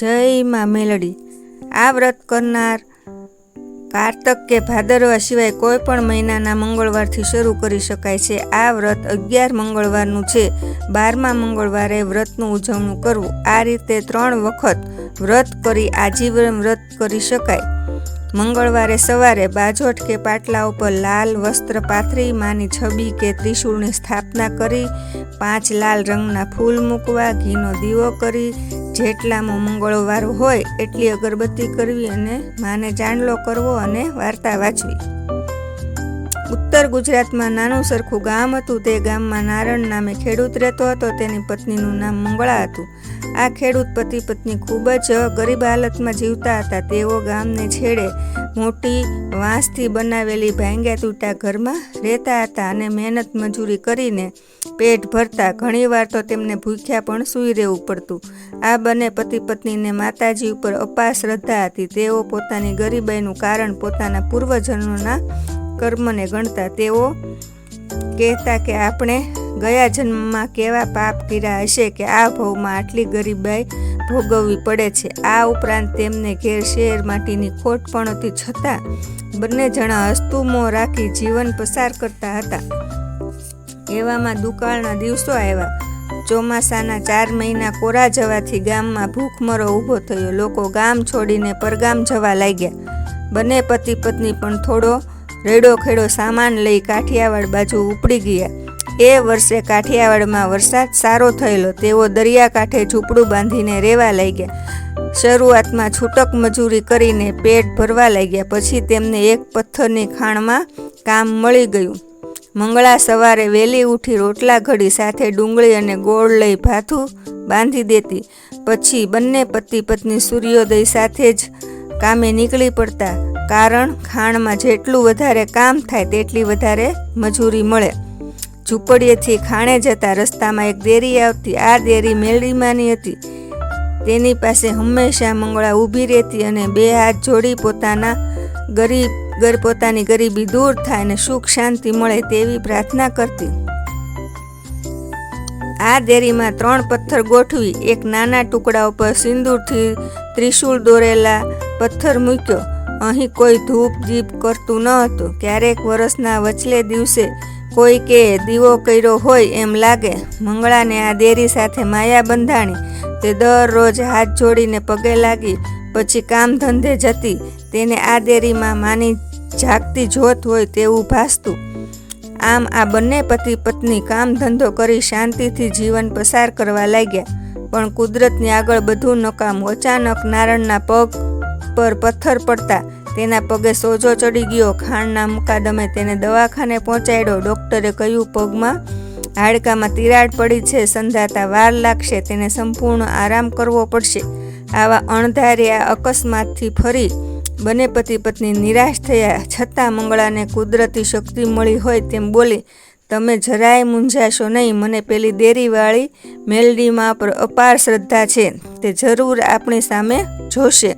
જય માં મેલડી. આ વ્રત કરનાર કારતક કે ભાદરવા સિવાય કોઈ પણ મહિનાના મંગળવારથી શરૂ કરી શકાય છે. આ વ્રત અગિયાર મંગળવારનું છે. બારમા મંગળવારે વ્રતનું ઉજવણું કરવું. આ રીતે ત્રણ વખત વ્રત કરી આજીવન વ્રત કરી શકાય. મંગળવારે સવારે બાજોટ કે પાટલા ઉપર લાલ વસ્ત્ર પાથરી, માની છબી કે ત્રિશૂળની સ્થાપના કરી, પાંચ લાલ રંગના ફૂલ મૂકવા, ઘીનો દીવો કરી, જેટલામાં મંગળવાર હોય એટલી અગરબત્તી કરવી અને માને જાણલો કરવો અને વાર્તા વાંચવી. ઉત્તર ગુજરાતમાં નાનું સરખું ગામ હતું. તે ગામમાં નારણ નામે ખેડૂત રહેતો હતો. તેની પત્નીનું નામ મંગળા હતું. આ ખેડૂત પતિ પત્ની ખૂબ જ ગરીબ હાલતમાં જીવતા હતા. તેઓ ગામને છેડે મોટી વાંસથી બનાવેલી ભાંગ્યા તૂટા ઘરમાં રહેતા હતા અને મહેનત મજૂરી કરીને પેટ ભરતા. ઘણીવાર તો તેમને ભૂખ્યા પણ સૂઈ રહેવું પડતું. આ બંને પતિ પત્નીને માતાજી ઉપર અપાર શ્રદ્ધા હતી. તેઓ પોતાની ગરીબાઈનું કારણ પોતાના પૂર્વજન્મના કર્મને ગણતા તેઓ કહેતા કે આપણે ગયા જન્મમાં કેવા પાપ કર્યા હશે કે આ ભવમાં આટલી ગરીબાઈ ભોગવવી પડે છે. આ ઉપરાંત તેમને ઘેર શેર માટીની ખોટ પણ હતી. છતાં બંને જણા હસ્તુમો રાખી જીવન પસાર કરતા હતા. એવામાં દુકાળના દિવસો આવ્યા. ચોમાસાના ચાર મહિના કોરા જવાથી ગામમાં ભૂખમરો ઊભો થયો. લોકો ગામ છોડીને પરગામ જવા લાગ્યા. બંને પતિ પત્ની પણ થોડો રેડો ખેડો સામાન લઈ કાઠિયાવાડ બાજુ ઉપડી ગયા. એ વર્ષે કાઠિયાવાડમાં વરસાદ સારો થયેલો, તેઓ દરિયાકાંઠે ઝૂંપડું બાંધીને રહેવા લાગ્યા. શરૂઆતમાં છૂટક મજૂરી કરીને પેટ ભરવા લાગ્યા, પછી તેમને એક પથ્થરની ખાણમાં કામ મળી ગયું. મંગળા સવારે વહેલી ઉઠી રોટલા ઘડી સાથે ડુંગળી અને ગોળ લઈ ભાથું બાંધી દેતી. પછી બંને પતિ પત્ની સૂર્યોદય સાથે જ કામે નીકળી પડતા. કારણ ખાણમાં જેટલું વધારે કામ થાય તેટલી વધારે મજૂરી મળે. ઝૂંપડીએથી ખાણે જતા રસ્તામાં એક દેરી આવતી, આ દેરી મેલડીમાંની હતી. તેની પાસે હંમેશા મંગળા ઊભી રહેતી અને બે હાથ જોડી પોતાના ગરીબ ગર પોતાની ગરીબી દૂર થાય અને સુખ શાંતિ મળે તેવી પ્રાર્થના કરતી. આ દેરીમાં ત્રણ પથ્થર ગોઠવી, એક નાના ટુકડા ઉપર સિંદૂરથી ત્રિશૂળ દોરેલા પથ્થર મૂક્યો. અહીં કોઈ ધૂપ દીપ કરતું ન હતું. ક્યારેક વરસના વચલે દિવસે કોઈ કે દીવો કર્યો હોય એમ લાગે. મંગળાને આ દેરી સાથે માયા બંધાણી. તે દરરોજ હાથ જોડીને પગે લાગી, પછી કામ ધંધે જતી. તેને આ દેરીમાં માની જાગતી જોત હોય તેવું ભાસતું. આમ આ બંને પતિ પત્ની કામ ધંધો કરી શાંતિથી જીવન પસાર કરવા લાગ્યા. પણ કુદરતની આગળ બધું નકામું. અચાનક નારણના પગ પર પથ્થર પડતા તેના પગે સોજો ચડી ગયો. ખાણના મુકાદમે તેને દવાખાને પહોંચાડ્યો. ડૉક્ટરે કહ્યું, પગમાં હાડકામાં તિરાડ પડી છે. સંધાતા વાર લાગશે. તેને સંપૂર્ણ આરામ કરવો પડશે. આવા અણધાર્યા અકસ્માતથી ફરી બંને પતિ પત્ની નિરાશ થયા. છતાં મંગળાને કુદરતી શક્તિ મળી હોય તેમ બોલી, તમે જરાય મૂંઝાશો નહીં. મને પેલી દેરીવાળી મેલડીમાં પર અપાર શ્રદ્ધા છે. તે જરૂર આપણી સામે જોશે.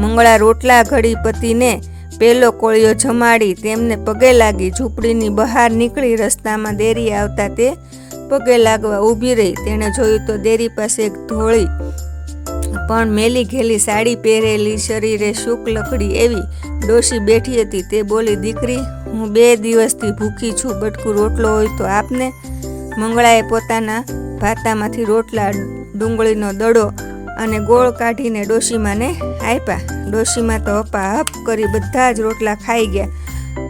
મંગળા રોટલા ઘડી પતિને પેલો કોળિયો જમાડી તેમને પગે લાગી ઝૂંપડીની બહાર નીકળી રસ્તામાં દેરી આવતા તે પગે લાગવા ઊભી રહી. તેણે જોયું તો દેરી પાસે એક ધોળી પણ મેલી ઘેલી સાડી પહેરેલી શરીરે શુક લકડી એવી ડોશી બેઠી હતી. તે બોલી, દીકરી, હું બે દિવસથી ભૂખી છું, બટકું રોટલો હોય તો આપને. મંગળાએ પોતાના ભાતામાંથી રોટલા ડુંગળીનો દડો અને ગોળ કાઢીને ડોશીમાને આપ્યા. ડોશીમાં તો હપા હપ કરી બધા જ રોટલા ખાઈ ગયા.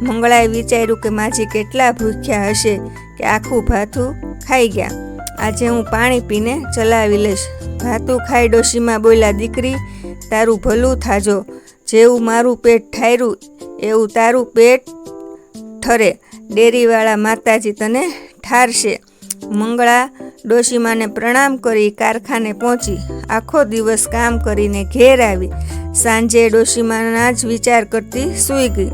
મંગળાએ વિચાર્યું કે માજી કેટલા ભૂખ્યા હશે કે આખું ભાથું ખાઈ ગયા. આજે હું પાણી પીને ચલાવી લઈશ. ભાતું ખાઈ ડોશીમાં બોલ્યા, દીકરી, તારું ભલું થાજો. જેવું મારું પેટ ઠાર્યું એવું તારું પેટ ઠરે. ડેરીવાળા માતાજી તને ઠારશે. મંગળા ડોશીમાને પ્રણામ કરી કારખાને પહોંચી. આખો દિવસ કામ કરીને ઘેર આવી. સાંજે ડોશીમાના જ વિચાર કરતી સૂઈ ગઈ.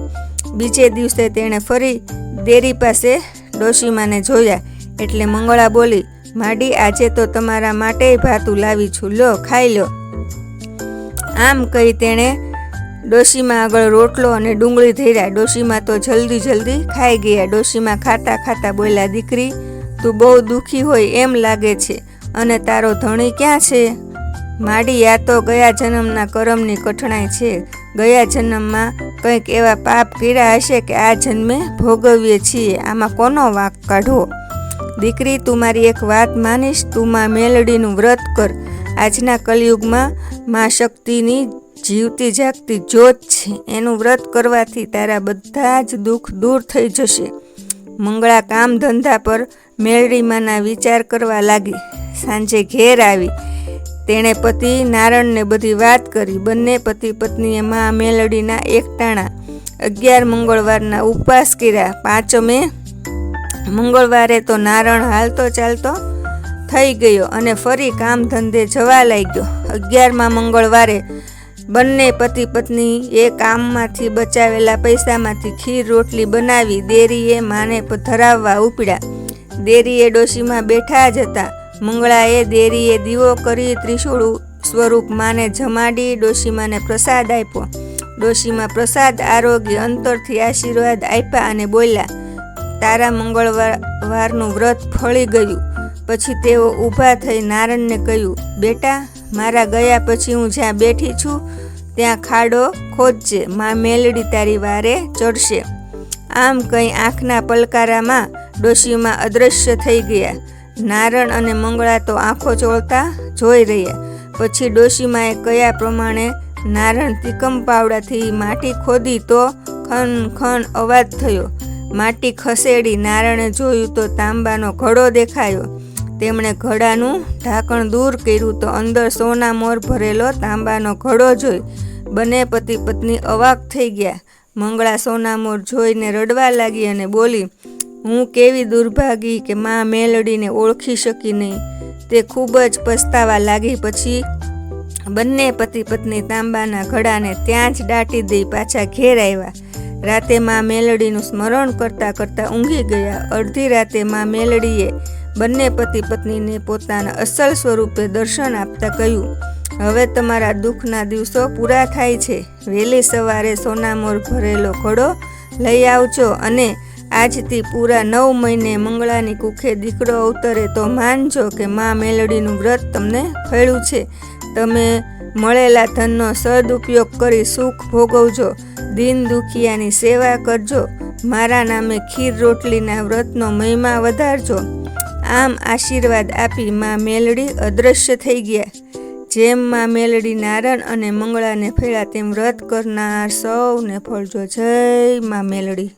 બીજે દિવસે તેણે ફરી દેરી પાસે ડોશીમાને જોયા. એટલે મંગળા બોલી, માડી, આજે તો તમારા માટે ભાતું લાવી છું. લો, ખાઈ લો. આમ કહી તેણે ડોશીમાં આગળ રોટલો અને ડુંગળી ધર્યા. ડોશીમાં તો જલ્દી જલ્દી ખાઈ ગયા. ડોશીમાં ખાતા ખાતા બોલ્યા, દીકરી તું બહુ દુઃખી હોય એમ લાગે છે. અને તારો ધણી ક્યાં છે? માડી, આ તો ગયા જન્મના કરમની કઠણાઈ છે. ગયા જન્મમાં કંઈક એવા પાપ કીડા હશે કે આ જન્મે ભોગવીએ છીએ. આમાં કોનો વાંક કાઢવો? દીકરી, તું મારી એક વાત માનીશ. તું માં મેલડીનું વ્રત કર. આજના કલયુગમાં માં શક્તિની જીવતી જાગતી જ્યોત છે. એનું વ્રત કરવાથી તારા બધા જ દુઃખ દૂર થઈ જશે. મંગળા કામ ધંધા પર મેળડીમાંના વિચાર કરવા લાગી. સાંજે ઘેર આવી. તેણે પતિ, નારણને બધી વાત કરી. બંને પતિ પત્નીએ મા મેલડીના એકટાણા અગિયાર મંગળવારના ઉપવાસ કર્યા. પાંચમે મંગળવારે તો નારણ હાલતો ચાલતો થઈ ગયો અને ફરી કામ ધંધે જવા લાગ્યો. અગિયારમાં મંગળવારે બંને પતિ પત્ની એ કામમાંથી બચાવેલા પૈસામાંથી ખીર રોટલી બનાવી દેરીએ માને ધરાવવા ઉપડ્યા. દેરીએ ડોશીમાં બેઠા જ હતા. મંગળાએ દેરીએ દીવો કરી ત્રિશૂળ સ્વરૂપ માને જમાડી ડોશીમાને પ્રસાદ આપ્યો. ડોશીમાં પ્રસાદ, આરોગ્ય, અંતરથી આશીર્વાદ આપ્યા અને બોલ્યા, તારા મંગળવારનું વ્રત ફળી ગયું. પછી તેઓ ઊભા થઈ નારણને કહ્યું, બેટા, મારા ગયા પછી હું જ્યાં બેઠી છું, ત્યાં ખાડો ખોદજે, માં મેલડી તારી વારે ચડશે. આમ કંઈ આંખના પલકારામાં ડોશીમાં અદૃશ્ય થઈ ગયા. નારણ અને મંગળા તો આંખો ચોળતા જોઈ રહ્યા. પછી ડોશીમાએ કયા પ્રમાણે, નારણ તિકમ પાવડાથી માટી ખોદી તો ખન ખન અવાજ થયો. માટી ખસેડી નારણે જોયું તો તાંબાનો ઘડો દેખાયો. તેમણે ઘડાનું ઢાંકણ દૂર કર્યું તો અંદર સોના મોર ભરેલો તાંબાનો ઘડો જોઈ. બંને પતિ પત્ની અવાક થઈ ગયા. મંગળા સોનામોર જોઈને રડવા લાગી અને બોલી હું કેવી દુર્ભાગી કે માં મેલડીને ઓળખી શકી નહીં. તે ખૂબ જ પસ્તાવા લાગી પછી બંને પતિ પત્ની તાંબાના ઘડાને ત્યાં જ દાટી દઈ પાછા ઘેર આવ્યા. રાતે માં મેલડીનું સ્મરણ કરતાં કરતાં ઊંઘી ગયા. અડધી રાતે માં મેલડીએ બંને પતિ પત્નીને પોતાના અસલ સ્વરૂપે દર્શન આપતા કહ્યું, હવે તમારા દુઃખના દિવસો પૂરા થાય છે. વહેલી સવારે સોનામોર ભરેલો ઘોડો લઈ આવજો અને આજથી પૂરા નવ મહિને મંગળાની કુખે દીકરો અવતરે તો માનજો કે મા મેલડીનું વ્રત તમને ફળ્યું છે. તમે મળેલા ધનનો સદુપયોગ કરી સુખ ભોગવજો. દિન દુખિયાની સેવા કરજો. મારા નામે ખીર રોટલીના વ્રતનો મહિમા વધારજો. આમ આશીર્વાદ આપી મા મેલડી અદૃશ્ય થઈ ગયા. જેમ મા મેલડી નારણ અને મંગળાને ફેળા તેમ વ્રત કરનાર સૌને ફળજો. જય મા મેલડી.